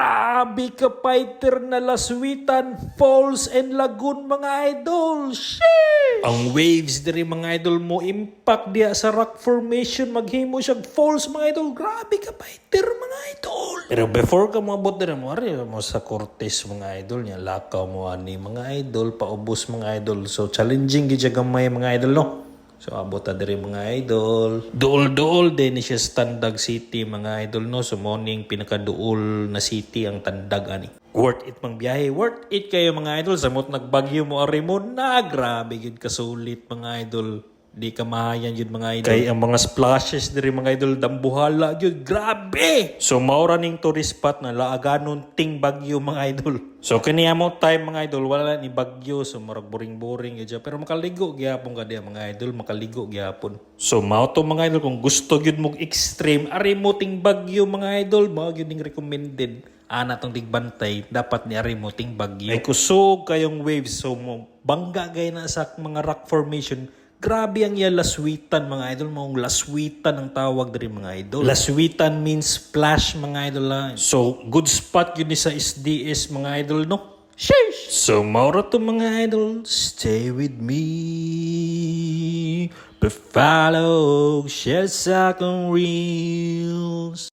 Grabe ka fighter na laswitan, falls and lagoon mga idol. Sheesh! Ang waves diri mga idol mo impact diya sa rock formation maghimo siya falls mga idol. Grabe ka fighter mga idol. Pero before ka moabot diri mo ari mo sa Cortez mga idol niya lakaw mo ani mga idol paubos mga idol. So challenging gid gamay mga idol no. So abot ta diri mga idol. Duol-duol din siya sa Tandag City mga idol no. So morning pinakaduol na city ang Tandag ani. Worth it mang biyahe, worth it kayo mga idol. Samot nagbagyo mo ari mo na grabe gid kasulit mga idol. Di ka mahayan yun mga idol. Kay ang mga splashes diri mga idol dambuhala yun. Grabe! So maura ning tourist spot na laaganon ting bagyo mga idol. So kaniya mo time mga idol wala ni bagyo so murag boring-boring siya. pero makaligo gyapon ka diya mga idol makaligo gyapon. So mao to mga idol kung gusto gyud mo extreme ari mo ting bagyo mga idol mao gyud ning recommended ana tong tigbantay dapat ni ari mo ting bagyo. Ay kusog kayong waves so mo bangga gay na sa mga rock formation Grabe ang iya laswitan mga idol. Mga laswitan ang tawag dari mga idol. Laswitan means splash mga idol. ah. So, good spot yun sa SDS mga idol, no? Sheesh! So, maura to mga idol. Stay with me. But follow, share sa akong reels.